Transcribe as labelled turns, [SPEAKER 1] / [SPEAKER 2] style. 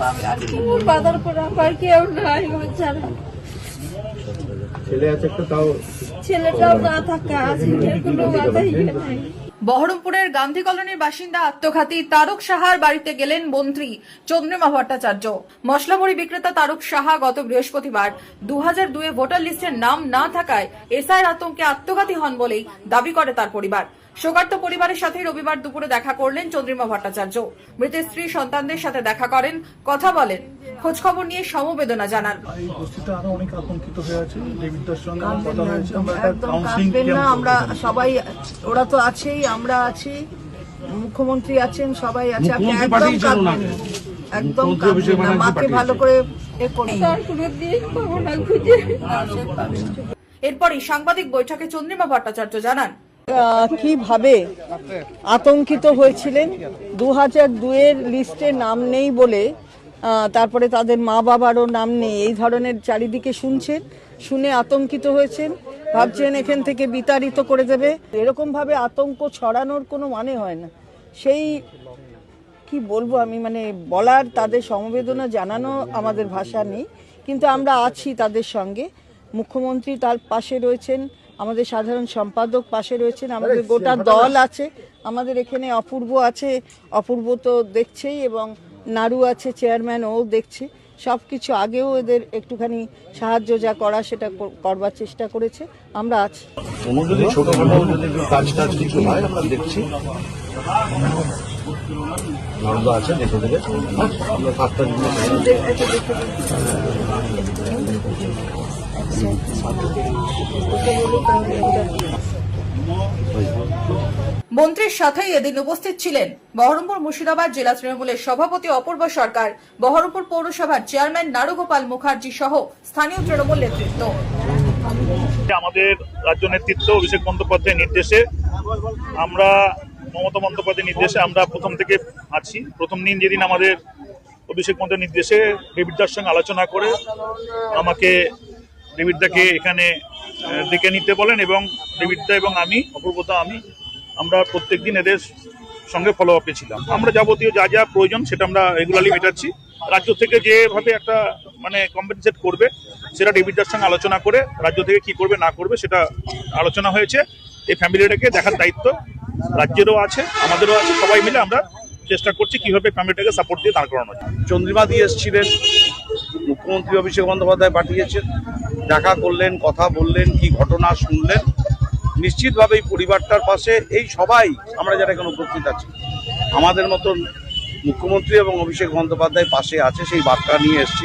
[SPEAKER 1] পাবে। আর কি মোর পর আমার কেউ নাই আমার ছাড়া
[SPEAKER 2] ছেলে আছে একটা তাও
[SPEAKER 1] ছেলেটাও না থাকা আছে কোনো বাধাই নাই।
[SPEAKER 3] বহরমপুরের গান্ধী কলোনির বাসিন্দা আত্মঘাতী তারক সাহার বাড়িতে গেলেন মন্ত্রী চন্দ্রিমা ভট্টাচার্য। মশলামুড়ি বিক্রেতা তারক সাহা গত বৃহস্পতিবার দু হাজার দুয়ে ভোটার লিস্টের নাম না থাকায় এসআইয়ের আতঙ্কে আত্মঘাতী হন বলেই দাবি করে তার পরিবার। শোকার্ত পরিবারের সাথে রবিবার দুপুরে দেখা করলেন চন্দ্রিমা ভট্টাচার্য। মৃতের স্ত্রী সন্তানদের সাথে দেখা করেন কথা বলেন। খোঁজখবর নিয়ে সমবেদনা জানান।
[SPEAKER 4] হয়ে আমার
[SPEAKER 5] সবাই ওরা তো আছেই আমরা আছি। মুখ্যমন্ত্রী আছেন সবাই আছে। আপনি একদম কাঁদবেন একদম কাঁদবেন না। মাকে ভালো করে এ করুন।
[SPEAKER 1] না খুঁজে।
[SPEAKER 3] এরপরই সাংবাদিক বৈঠকে চন্দ্রিমা ভট্টাচার্য জানান
[SPEAKER 5] কীভাবে আতঙ্কিত হয়েছিলেন? দু হাজার দুয়ের লিস্টে নাম নেই বলে তারপরে তাদের মা বাবারও নাম নেই। এই ধরনের চারিদিকে শুনছেন, শুনে আতঙ্কিত হয়েছেন, ভাবছেন এখান থেকে বিতাড়িত করে দেবে। এরকমভাবে আতঙ্ক ছড়ানোর কোনো মানে হয় না। সেই কি বলব আমি মানে বলার, তাদের সমবেদনা জানানো আমাদের ভাষা নেই। কিন্তু আমরা আছি তাদের সঙ্গে। মুখ্যমন্ত্রী তার পাশে রয়েছেন আমাদের সাধারণ সম্পাদক পাশে রয়েছেন আমাদের গোটা দল আছে আমাদের এখানে অপূর্ব আছে অপূর্ব তো দেখছেই এবং নাড়ু আছে চেয়ারম্যান ও দেখছে সব কিছু আগেও এদের একটুখানি সাহায্য যা করা সেটা করবার চেষ্টা করেছে আমরা আছি।
[SPEAKER 2] কোনো যদি ছোটখাটো যদি কাজ টাজ কিছু হয় আমরা দেখছি। নন্দ আছে দেখে দেবে। আমরা সাতটার জন্য
[SPEAKER 3] মন্ত্রীর সাথেই এদিন উপস্থিত ছিলেন বহরমপুর মুর্শিদাবাদ জেলা তৃণমূলের সভাপতি অপূর্ব সরকার, বহরমপুর পৌরসভার চেয়ারম্যান নারুগোপাল মুখার্জি সহ স্থানীয় তৃণমূল নেতৃত্ব।
[SPEAKER 6] আমাদের রাজ্য নেতৃত্ব, অভিষেক বন্দ্যোপাধ্যায়ের নির্দেশে। আমরা, মমতা বন্দ্যোপাধ্যায়ের নির্দেশে আমরা প্রথম থেকে আছি। প্রথম দিন যেদিন আমাদের অভিষেক বন্দ্যোপাধ্যায়ের নির্দেশে ডেভিডদার সঙ্গে আলোচনা করে আমাকে ডেভিডদাকে এখানে ডেকে নিতে বলেন এবং ডেভিডদা এবং আমি অপূর্বতা আমি, আমরা প্রত্যেক দিন এদের সঙ্গে ফলো আপে ছিলাম। আমরা যাবতীয় যা যা প্রয়োজন সেটা আমরা রেগুলারলি মেটাচ্ছি। রাজ্য থেকে যেভাবে একটা মানে কম্পেনসেট করবে, সেটা ডেভিডদার সঙ্গে আলোচনা করে, রাজ্য থেকে কি করবে, না করবে, সেটা আলোচনা হয়েছে। এই ফ্যামিলিটাকে দেখার দায়িত্ব রাজ্যেরও আছে, আমাদেরও আছে, সবাই মিলে আমরা চেষ্টা করছি কীভাবে ফ্যামিলিটাকে সাপোর্ট দিয়ে দাঁড় করানো যায়।
[SPEAKER 7] চন্দ্রিমা দিয়ে এসেছিলেন, মুখ্যমন্ত্রী অভিষেক বন্দ্যোপাধ্যায় পাঠিয়েছেন। দেখা করলেন, কথা বললেন, কি ঘটনা শুনলেন নিশ্চিতভাবে এই পরিবারটার পাশে এই সবাই আমরা যারা এখানে উপস্থিত আছি। আমাদের মতন মুখ্যমন্ত্রী এবং অভিষেক বন্দ্যোপাধ্যায় পাশে আছে, সেই বার্তা নিয়ে এসেছি।